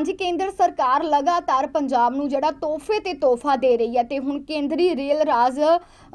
ਹਾਂਜੀ, ਕੇਂਦਰ ਸਰਕਾਰ ਲਗਾਤਾਰ ਪੰਜਾਬ ਨੂੰ ਜਿਹੜਾ ਤੋਹਫੇ ਤੇ ਤੋਹਫਾ ਦੇ ਰਹੀ ਹੈ ਤੇ ਹੁਣ ਕੇਂਦਰੀ ਰੇਲ ਰਾਜ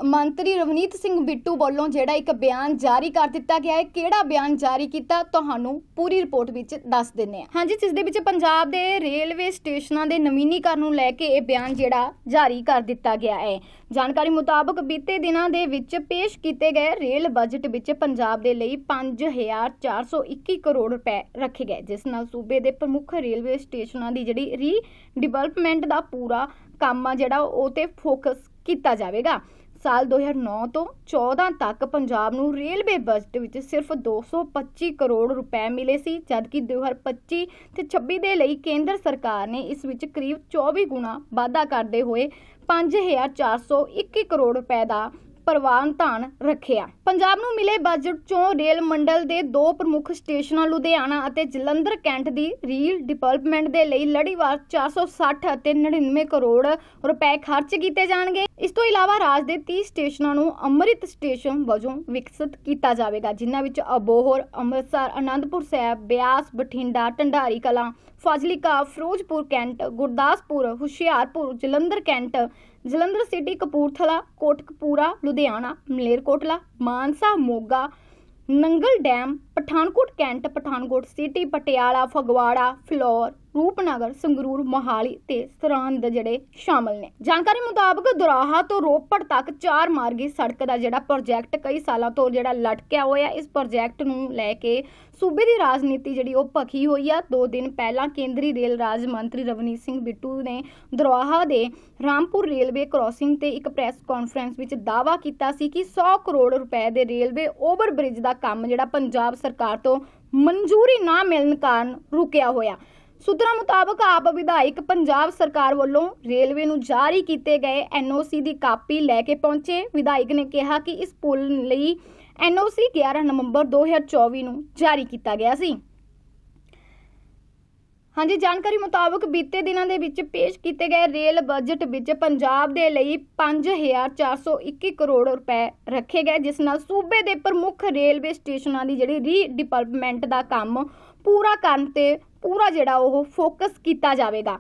ਮੰਤਰੀ ਰਵਨੀਤ ਸਿੰਘ ਬਿੱਟੂ ਵੱਲੋਂ ਜਿਹੜਾ ਇੱਕ ਬਿਆਨ ਜਾਰੀ ਕਰ ਦਿੱਤਾ ਗਿਆ ਹੈ। ਕਿਹੜਾ ਬਿਆਨ ਜਾਰੀ ਕੀਤਾ? ਤੁਹਾਨੂੰ ਪੂਰੀ ਰਿਪੋਰਟ ਵਿੱਚ ਦੱਸ ਦਿੰਨੇ ਆ ਹਾਂਜੀ, ਜਿਸ ਦੇ ਵਿੱਚ ਪੰਜਾਬ ਦੇ ਰੇਲਵੇ ਸਟੇਸ਼ਨਾਂ ਦੇ ਨਵੀਨੀਕਰਨ ਨੂੰ ਲੈ ਕੇ ਇਹ ਬਿਆਨ ਜਿਹੜਾ ਜਾਰੀ ਕਰ ਦਿੱਤਾ ਗਿਆ ਹੈ। ਜਾਣਕਾਰੀ ਮੁਤਾਬਕ ਬੀਤੇ ਦਿਨਾਂ ਦੇ ਵਿੱਚ ਪੇਸ਼ ਕੀਤੇ ਗਏ ਰੇਲ ਬਜਟ ਵਿੱਚ ਪੰਜਾਬ ਦੇ ਲਈ 5421 ਕਰੋੜ ਰੁਪਏ ਰੱਖੇ ਗਏ, ਜਿਸ ਨਾਲ ਸੂਬੇ ਦੇ ਪ੍ਰਮੁੱਖ ਰੇਲਵੇ ਸਟੇਸ਼ਨਾਂ ਦੀ ਜਿਹੜੀ ਰੀ ਡਿਵੈਲਪਮੈਂਟ ਦਾ ਪੂਰਾ ਕੰਮ ਆ ਜਿਹੜਾ ਉਹ ਤੇ ਫੋਕਸ ਕੀਤਾ ਜਾਵੇਗਾ। ਸਾਲ 2009 ਤੋਂ 14 ਤੱਕ ਪੰਜਾਬ ਨੂੰ ਰੇਲਵੇ ਬਜਟ ਵਿੱਚ ਸਿਰਫ 225 ਕਰੋੜ ਰੁਪਏ ਮਿਲੇ ਸੀ, ਜਦਕਿ 2025 ਤੇ 26 ਦੇ ਲਈ ਕੇਂਦਰ ਸਰਕਾਰ ਨੇ ਇਸ ਵਿੱਚ ਕਰੀਬ 24 ਗੁਣਾ ਵਾਧਾ ਕਰਦੇ ਹੋਏ 5421 ਕਰੋੜ ਰੁਪਏ ਦਾ ਪ੍ਰਵਾਨ ਧਾਨ ਰੱਖਿਆ। ਪੰਜਾਬ ਨੂੰ ਮਿਲੇ ਬਜਟ ਚੋਂ ਰੇਲ ਮੰਡਲ ਦੇ ਦੋ ਪ੍ਰਮੁੱਖ ਸਟੇਸ਼ਨਾਂ ਲੁਧਿਆਣਾ ਅਤੇ ਜਲੰਧਰ ਕੈਂਟ ਦੀ ਰੀਲ ਡਿਵੈਲਪਮੈਂਟ ਦੇ ਲਈ ਲੜੀਵਾਰ 460 ਅਤੇ 99 ਕਰੋੜ ਰੁਪਏ ਖਰਚ ਕੀਤੇ ਜਾਣਗੇ। ਇਸ ਤੋਂ ਇਲਾਵਾ ਰਾਜ ਦੇ 30 ਸਟੇਸ਼ਨਾਂ ਨੂੰ ਅੰਮ੍ਰਿਤ ਸਟੇਸ਼ਨ ਵਜੋਂ ਵਿਕਸਿਤ ਕੀਤਾ ਜਾਵੇਗਾ, ਜਿਨ੍ਹਾਂ ਵਿੱਚ Abohar, Amritsar, Anandpur Sahib, Beas, Bathinda, Dhandari Kalan Fazilka, Ferozepur cantt, Gurdaspur, Hoshiarpur, Jalandhar cantt, Jalandhar city, Kapurthala, Kotkapura, Ludhiana, Malerkotla, Mansa, Moga, Nangal dam, Pathankot cantt, Pathankot city, Patiala, Phagwara, Phillaur. Rupnagar, Sangrur, Mohali ਤੇ ਸਰਹੰਦ ਜਿਹੜੇ ਸ਼ਾਮਲ ਨੇ। ਜਾਣਕਾਰੀ ਮੁਤਾਬਕ ਦੁਰਾਹਾ ਤੋਂ ਰੋਪੜ ਤੱਕ ਚਾਰ ਮਾਰਗੀ ਸੜਕ ਦਾ ਜਿਹੜਾ ਪ੍ਰੋਜੈਕਟ ਕਈ ਸਾਲਾਂ ਤੋਂ ਜਿਹੜਾ ਲਟਕਿਆ ਹੋਇਆ, ਇਸ ਪ੍ਰੋਜੈਕਟ ਨੂੰ ਲੈ ਕੇ ਸੂਬੇ ਦੀ ਰਾਜਨੀਤੀ ਜਿਹੜੀ ਉਹ ਭਖੀ ਹੋਈ ਆ। ਦੋ ਦਿਨ ਪਹਿਲਾਂ ਕੇਂਦਰੀ ਰੇਲ ਰਾਜ ਮੰਤਰੀ ਰਵਨੀਤ ਸਿੰਘ ਬਿੱਟੂ ਨੇ ਦੁਰਾਹਾ ਦੇ ਰਾਮਪੁਰ ਰੇਲਵੇ ਕ੍ਰਾਸਿੰਗ ਤੇ ਇੱਕ ਪ੍ਰੈਸ ਕਾਨਫਰੰਸ ਵਿੱਚ ਦਾਅਵਾ ਕੀਤਾ ਸੀ ਕਿ 100 ਕਰੋੜ ਰੁਪਏ ਦੇ ਰੇਲਵੇ ਓਵਰ ਬ੍ਰਿਜ ਦਾ ਕੰਮ ਜਿਹੜਾ ਪੰਜਾਬ ਸਰਕਾਰ ਤੋਂ ਮਨਜ਼ੂਰੀ ਨਾ ਮਿਲਣ ਕਾਰਨ ਰੁਕਿਆ ਹੋਇਆ। ਸੂਤਰਾਂ ਮੁਤਾਬਕ ਆਪ ਵਿਧਾਇਕ ਪੰਜਾਬ ਸਰਕਾਰ ਵੱਲੋਂ ਰੇਲਵੇ ਨੂੰ ਜਾਰੀ ਕੀਤੇ ਗਏ ਐਨਓਸੀ ਦੀ ਕਾਪੀ ਲੈ ਕੇ ਪਹੁੰਚੇ। ਵਿਧਾਇਕ ਨੇ ਕਿਹਾ ਕਿ ਇਸ ਪੁਲ ਲਈ ਐਨਓਸੀ 11 ਨਵੰਬਰ 2024 ਨੂੰ ਜਾਰੀ ਕੀਤਾ ਗਿਆ ਸੀ। ਹਾਂਜੀ, ਜਾਣਕਾਰੀ ਮੁਤਾਬਕ ਬੀਤੇ ਦਿਨਾਂ ਦੇ ਵਿੱਚ ਪੇਸ਼ ਕੀਤੇ ਗਏ ਰੇਲ ਬਜਟ ਵਿੱਚ ਪੰਜਾਬ ਦੇ ਲਈ 5421 ਕਰੋੜ ਰੁਪਏ ਰੱਖੇ ਗਏ, ਜਿਸ ਨਾਲ ਸੂਬੇ ਦੇ ਪ੍ਰਮੁੱਖ ਰੇਲਵੇ ਸਟੇਸ਼ਨਾਂ ਦੀ ਜਿਹੜੀ ਰੀ ਡਿਵੈਲਪਮੈਂਟ ਦਾ ਕੰਮ ਪੂਰਾ ਕਰਨ ਤੇ ਪੂਰਾ ਜਿਹੜਾ ਉਹ ਫੋਕਸ ਕੀਤਾ ਜਾਵੇਗਾ।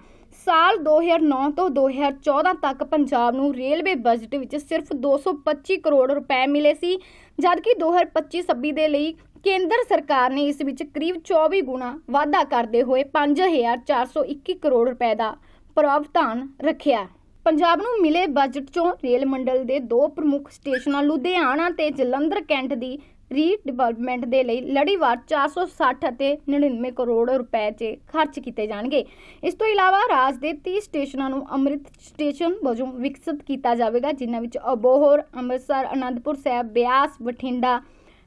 ਸਾਲ 2009 ਤੋਂ 2014 ਤੱਕ ਪੰਜਾਬ ਨੂੰ ਰੇਲਵੇ ਬਜਟ ਵਿੱਚ ਸਿਰਫ 225 ਕਰੋੜ ਰੁਪਏ ਮਿਲੇ ਸੀ, ਜਦਕਿ 2025-26 ਦੇ ਲਈ ਕੇਂਦਰ ਸਰਕਾਰ ਨੇ ਇਸ ਵਿੱਚ ਕਰੀਬ 24 ਗੁਣਾ ਵਾਧਾ ਕਰਦੇ ਹੋਏ 5421 ਕਰੋੜ ਰੁਪਏ ਦਾ ਪ੍ਰਾਵਧਾਨ ਰੱਖਿਆ। ਪੰਜਾਬ ਨੂੰ ਮਿਲੇ ਬਜਟ ਚੋਂ ਰੇਲ ਮੰਡਲ ਦੇ ਦੋ ਪ੍ਰਮੁੱਖ ਸਟੇਸ਼ਨਾਂ ਲੁਧਿਆਣਾ ਤੇ ਜਲੰਧਰ ਕੈਂਟ ਦੀ ਰੀ ਡਿਵੈਲਪਮੈਂਟ ਦੇ ਲਈ ਲੜੀਵਾਰ 460 ਅਤੇ 99 ਕਰੋੜ ਰੁਪਏ 'ਚ ਖਰਚ ਕੀਤੇ ਜਾਣਗੇ। ਇਸ ਤੋਂ ਇਲਾਵਾ ਰਾਜ ਦੇ 30 ਸਟੇਸ਼ਨਾਂ ਨੂੰ ਅੰਮ੍ਰਿਤ ਸਟੇਸ਼ਨ ਵਜੋਂ ਵਿਕਸਿਤ ਕੀਤਾ ਜਾਵੇਗਾ, ਜਿਨ੍ਹਾਂ ਵਿੱਚ ਅਬੋਹਰ, ਅੰਮ੍ਰਿਤਸਰ, ਅਨੰਦਪੁਰ ਸਾਹਿਬ, ਬਿਆਸ, ਬਠਿੰਡਾ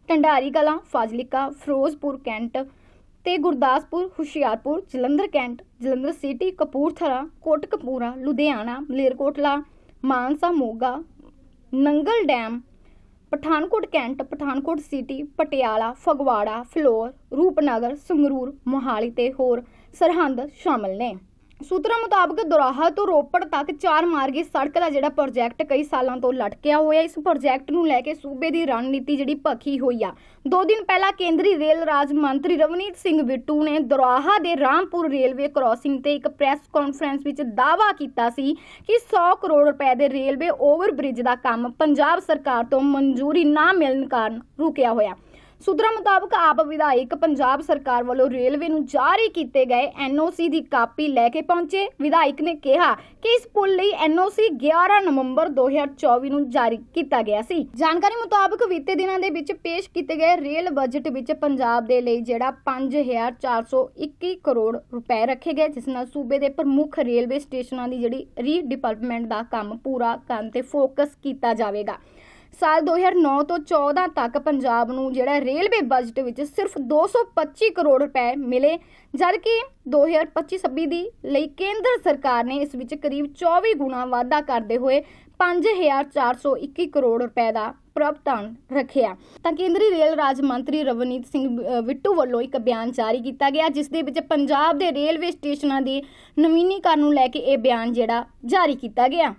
ਢੰਡਾਰੀ ਕਲਾਂ, ਫਾਜ਼ਿਲਕਾ, ਫਿਰੋਜ਼ਪੁਰ, ਕੈਂਟ ਤੇ Gurdaspur, Hoshiarpur, Jalandhar cantt, Jalandhar city, Kapurthala, Kotkapura, Ludhiana, Malerkotla, Mansa Moga, Nangal dam Pathankot cantt, Pathankot city, Patiala, Phagwara, Phillaur, Rupnagar, Sangrur, Mohali ਤੇ ਹੋਰ ਸਰਹੰਦ ਸ਼ਾਮਲ ਨੇ। ਸੂਤਰਾਂ ਮੁਤਾਬਕ ਦੁਰਾਹਾ ਤੋਂ ਰੋਪੜ ਤੱਕ ਚਾਰ ਮਾਰਗੀ ਸੜਕ ਦਾ ਜਿਹੜਾ ਪ੍ਰੋਜੈਕਟ ਕਈ ਸਾਲਾਂ ਤੋਂ ਲਟਕਿਆ ਹੋਇਆ, ਇਸ ਪ੍ਰੋਜੈਕਟ ਨੂੰ ਲੈ ਕੇ ਸੂਬੇ ਦੀ ਰਣਨੀਤੀ ਜਿਹੜੀ ਭਖੀ ਹੋਈ ਆ। ਦੋ ਦਿਨ ਪਹਿਲਾਂ ਕੇਂਦਰੀ ਰੇਲ ਰਾਜ ਮੰਤਰੀ ਰਵਨੀਤ ਸਿੰਘ ਬਿੱਟੂ ਨੇ ਦੁਰਾਹਾ ਦੇ ਰਾਮਪੁਰ ਰੇਲਵੇ ਕ੍ਰਾਸਿੰਗ ਤੇ ਇੱਕ ਪ੍ਰੈਸ ਕਾਨਫਰੰਸ ਵਿੱਚ ਦਾਅਵਾ ਕੀਤਾ ਸੀ ਕਿ 100 ਕਰੋੜ ਰੁਪਏ ਦੇ ਰੇਲਵੇ ਓਵਰਬ੍ਰਿਜ ਦਾ ਕੰਮ ਪੰਜਾਬ ਸਰਕਾਰ ਤੋਂ ਮਨਜ਼ੂਰੀ ਨਾ ਮਿਲਣ ਕਾਰਨ ਰੁਕਿਆ ਹੋਇਆ। ਸੂਤਰਾਂ ਮੁਤਾਬਕ ਆਪ ਵਿਧਾਇਕ ਪੰਜਾਬ ਸਰਕਾਰ ਵੱਲੋਂ ਰੇਲਵੇ ਨੂੰ ਜਾਰੀ ਕੀਤੇ ਗਏ ਐਨਓਸੀ ਦੀ ਕਾਪੀ ਲੈ ਕੇ ਪਹੁੰਚੇ। ਵਿਧਾਇਕ ਨੇ ਕਿਹਾ ਕਿ ਇਸ ਪੁਲ ਲਈ ਐਨਓਸੀ 11 ਨਵੰਬਰ 2024 ਨੂੰ ਜਾਰੀ ਕੀਤਾ ਗਿਆ ਸੀ। ਜਾਣਕਾਰੀ ਮੁਤਾਬਕ ਬੀਤੇ ਦਿਨਾਂ ਦੇ ਵਿੱਚ ਪੇਸ਼ ਕੀਤੇ ਗਏ ਰੇਲ ਬਜਟ ਵਿੱਚ ਪੰਜਾਬ ਦੇ ਲਈ ਜਿਹੜਾ 5421 ਕਰੋੜ ਰੁਪਏ ਰੱਖੇ ਗਏ, ਜਿਸ ਨਾਲ ਸੂਬੇ ਦੇ ਪ੍ਰਮੁੱਖ ਰੇਲਵੇ ਸਟੇਸ਼ਨਾਂ ਦੀ ਜਿਹੜੀ ਰੀ ਡਿਵੈਲਪਮੈਂਟ ਦਾ ਕੰਮ ਪੂਰਾ ਕਰਨ ਤੇ ਫੋਕਸ ਕੀਤਾ ਜਾਵੇਗਾ। ਸਾਲ 2009 ਤੋਂ 14 ਤੱਕ ਪੰਜਾਬ ਨੂੰ ਜਿਹੜਾ ਰੇਲਵੇ ਬਜਟ ਵਿੱਚ ਸਿਰਫ 225 ਕਰੋੜ ਰੁਪਏ ਮਿਲੇ ਜਦਕਿ 2025-26 ਦੀ ਲਈ ਕੇਂਦਰ ਸਰਕਾਰ ਨੇ ਇਸ ਵਿੱਚ ਕਰੀਬ 24 ਗੁਣਾ ਵਾਧਾ ਕਰਦੇ ਹੋਏ 5421 ਕਰੋੜ ਰੁਪਏ ਦਾ ਪ੍ਰਾਵਧਾਨ ਰੱਖਿਆ। ਤਾਂ ਕੇਂਦਰੀ ਰੇਲ ਰਾਜ ਮੰਤਰੀ ਰਵਨੀਤ ਸਿੰਘ ਅ, ਬਿੱਟੂ ਵੱਲੋਂ ਇੱਕ ਬਿਆਨ ਜਾਰੀ ਕੀਤਾ ਗਿਆ ਜਿਸ ਦੇ ਵਿੱਚ ਪੰਜਾਬ ਦੇ ਰੇਲਵੇ ਸਟੇਸ਼ਨਾਂ ਦੀ ਨਵੀਨੀਕਰਨ ਨੂੰ ਲੈ ਕੇ ਇਹ ਬਿਆਨ ਜਿਹੜਾ ਜਾਰੀ ਕੀਤਾ ਗਿਆ।